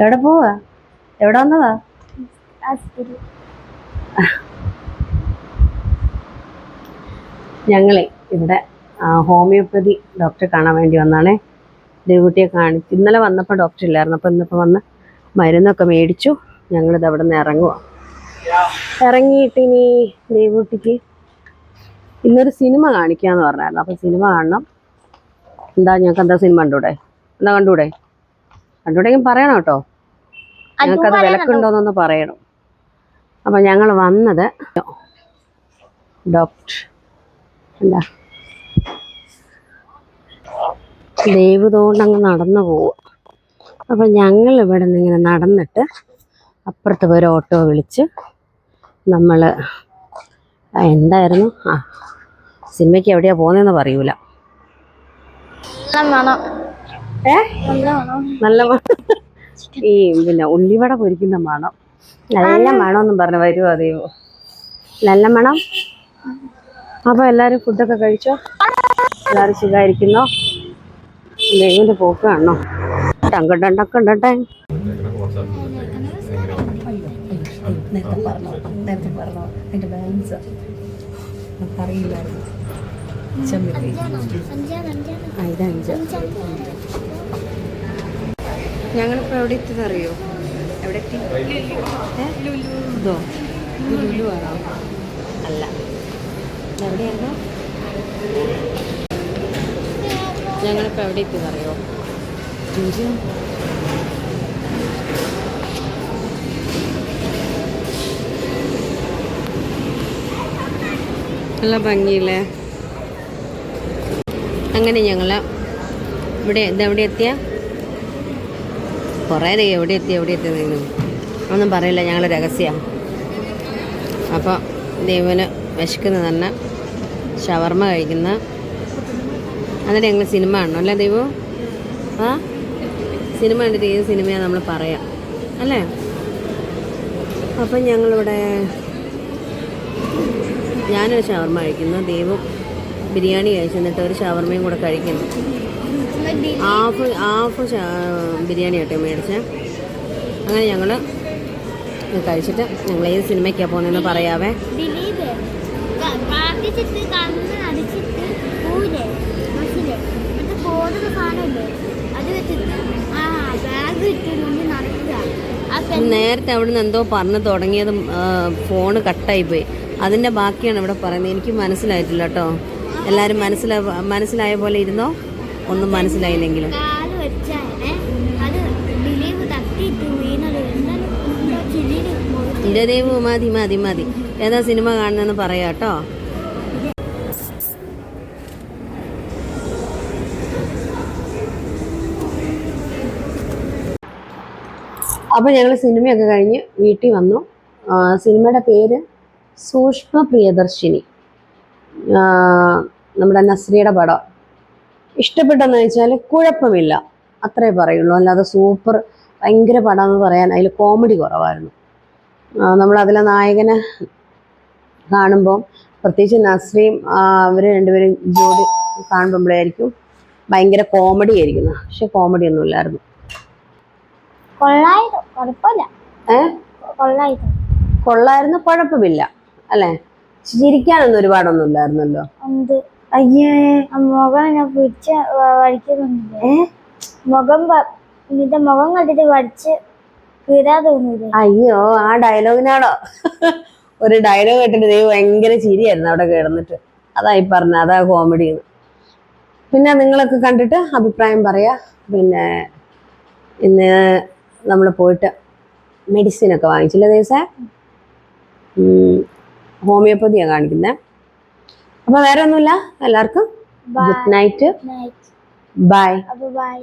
എവിടെ പോവാ? എവിടെ വന്നതാ? ഞങ്ങളെ ഇവിടെ ഹോമിയോപ്പതി ഡോക്ടറെ കാണാൻ വേണ്ടി വന്നാണേ. ദേവുട്ടിയെ കാണിച്ചു ഇന്നലെ വന്നപ്പോൾ ഡോക്ടർ ഇല്ലായിരുന്നു. അപ്പോൾ ഇന്നിപ്പോൾ വന്ന് മരുന്നൊക്കെ മേടിച്ചു. ഞങ്ങളിത് അവിടെ നിന്ന് ഇറങ്ങുക ഇറങ്ങിയിട്ട് ഇനി ദേവുട്ടിക്ക് ഇന്നൊരു സിനിമ കാണിക്കാന്ന് പറഞ്ഞായിരുന്നു. അപ്പോൾ സിനിമ കാണണം. എന്താ ഞങ്ങൾക്ക് എന്താ സിനിമ കണ്ടൂടെ? എന്താ കണ്ടൂടെ? കണ്ടൂടെങ്കിൽ പറയണം കേട്ടോ. ഞങ്ങൾക്കത് വിലക്കുണ്ടോന്നൊന്ന് പറയണം. അപ്പം ഞങ്ങൾ വന്നത് ഡോക്ടർ എന്താ? ദൈവത്തോണ്ടങ്ങ് നടന്നു പോവുക. അപ്പം ഞങ്ങൾ ഇവിടെ നിന്ന് ഇങ്ങനെ നടന്നിട്ട് അപ്പുറത്ത് പോയി ഓട്ടോ വിളിച്ച് നമ്മൾ എന്തായിരുന്നു? ആ സിനിമയ്ക്ക് എവിടെയാണ് പോകുന്നതെന്ന് പറയൂല. ഏ? നല്ല ഈ പിന്നെ ഉള്ളിവട പൊരിക്കുന്ന മണം. നല്ല മണമെന്നും പറഞ്ഞ് വരുമോ അതെയോ. നല്ല മണം? അപ്പൊ എല്ലാരും ഫുഡൊക്കെ കഴിച്ചോ? എല്ലാരും സുഖമായിരിക്കുന്നോ ദൈവന്റെ പോക്ക് കാണണോ? ടങ്കണ്ടണ്ടക്കണ്ടട്ടെ നേരത്തെ പറഞ്ഞോ നേരത്തെ പറഞ്ഞോ. അതിന്റെ ബാലൻസ് അറിയില്ലായിരുന്നു. ഇത് അഞ്ച് ഞങ്ങളിപ്പോൾ എവിടെ എത്തിയതറിയോ എവിടെ എത്തി? ലുലു ആണോ? അല്ല. എവിടെയായിരുന്നു? ഞങ്ങളിപ്പോൾ എവിടെ എത്തിയതറിയോ രുചി നല്ല ഭംഗിയില്ലേ? അങ്ങനെ ഞങ്ങൾ ഇവിടെ ഇതെവിടെ എത്തിയ? കുറേ നേരം എവിടെ എത്തി എവിടെ എത്തിയതെന്നു ഒന്നും പറയില്ല ഞങ്ങൾ രഹസ്യമാണ് അപ്പോൾ ദൈവന് വിശക്കുന്ന തന്നെ ഷവർമ്മ കഴിക്കുന്ന അന്നേരം ഞങ്ങൾ സിനിമ കാണണം അല്ലേ ദൈവം? ആ? സിനിമ കണ്ടിട്ട് ഏത് സിനിമയാണ് നമ്മൾ പറയാം അല്ലേ? അപ്പം ഞങ്ങളിവിടെ ഞാനൊരു ഷവർമ്മ കഴിക്കുന്നു ദൈവം ബിരിയാണി കഴിച്ചു. എന്നിട്ട് ഒരു ഷവർമയും കൂടെ കഴിക്കുന്നു ഹാഫ് ഹാഫ് ബിരിയാണി കേട്ടോ മേടിച്ച്. അങ്ങനെ ഞങ്ങൾ കഴിച്ചിട്ട് ഞങ്ങൾ ഏത് സിനിമയ്ക്കാണ് പോകുന്നതെന്ന് പറയാവേ. നേരത്തെ അവിടുന്ന് എന്തോ പറഞ്ഞു തുടങ്ങിയതും ഫോണ് കട്ടായി പോയി. അതിന്റെ ബാക്കിയാണ് ഇവിടെ പറയുന്നത്. എനിക്ക് മനസ്സിലായിട്ടില്ല കേട്ടോ. എല്ലാവരും മനസ്സിലാ മനസ്സിലായ പോലെ ഇരുന്നോ? ഒന്നും മനസ്സിലായില്ലെങ്കിലും. എന്റെ ദൈവം മതി മതി മതി. ഏതാ സിനിമ കാണുന്നെന്ന് പറയാം കേട്ടോ. അപ്പോൾ ഞങ്ങൾ സിനിമയൊക്കെ കഴിഞ്ഞ് വീട്ടിൽ വന്നു. സിനിമയുടെ പേര് സൂക്ഷ്മ പ്രിയദർശിനി. നമ്മുടെ നസ്രിയുടെ പടം. ഇഷ്ടപ്പെട്ടെന്ന് വെച്ചാൽ കുഴപ്പമില്ല. അത്രേ പറയുള്ളൂ. അല്ലാതെ സൂപ്പർ ഭയങ്കര പടം എന്ന് പറയാൻ അതിൽ കോമഡി കുറവായിരുന്നു. നമ്മളതിലെ നായകനെ കാണുമ്പോൾ പ്രത്യേകിച്ച് നസ്രിയും അവർ രണ്ടുപേരും ജോഡി കാണുമ്പോഴായിരിക്കും ഭയങ്കര കോമഡി ആയിരിക്കുന്നു പക്ഷെ കോമഡി ഒന്നും ഇല്ലായിരുന്നു. കൊള്ളായിരുന്നു. കുഴപ്പമില്ല. ഏ? കൊള്ളായിരുന്നു. കുഴപ്പമില്ല. അല്ലേ? ചിരിക്കാനൊന്നും ഒരുപാടൊന്നും ഇല്ലായിരുന്നല്ലോ? അയ്യേ മുഖം ഞാൻ പിടിച്ച് വടിക്കുന്നുണ്ട് ഏ? മുഖം നിന്റെ മുഖം കണ്ടിട്ട് വടിച്ച് കീറാ തോന്നിയില്ലേ അയ്യോ ആ ഡയലോഗിനാണോ? ഒരു ഡയലോഗ് കേട്ടിട്ട് ദൈവം ഭയങ്കര ചിരിയായിരുന്നു അവിടെ കിടന്നിട്ട്. അതായി പറഞ്ഞ അതാ കോമഡി പിന്നെ നിങ്ങളൊക്കെ കണ്ടിട്ട് അഭിപ്രായം പറയാ. പിന്നെ ഇന്ന് നമ്മൾ പോയിട്ട് മെഡിസിൻ ഒക്കെ വാങ്ങിച്ചില്ല ദിവസേ ഹോമിയോപ്പതിയാണ് കാണിക്കുന്നത് അപ്പോൾ വേറെ ഒന്നുമില്ല എല്ലാവർക്കും good night. Night bye bye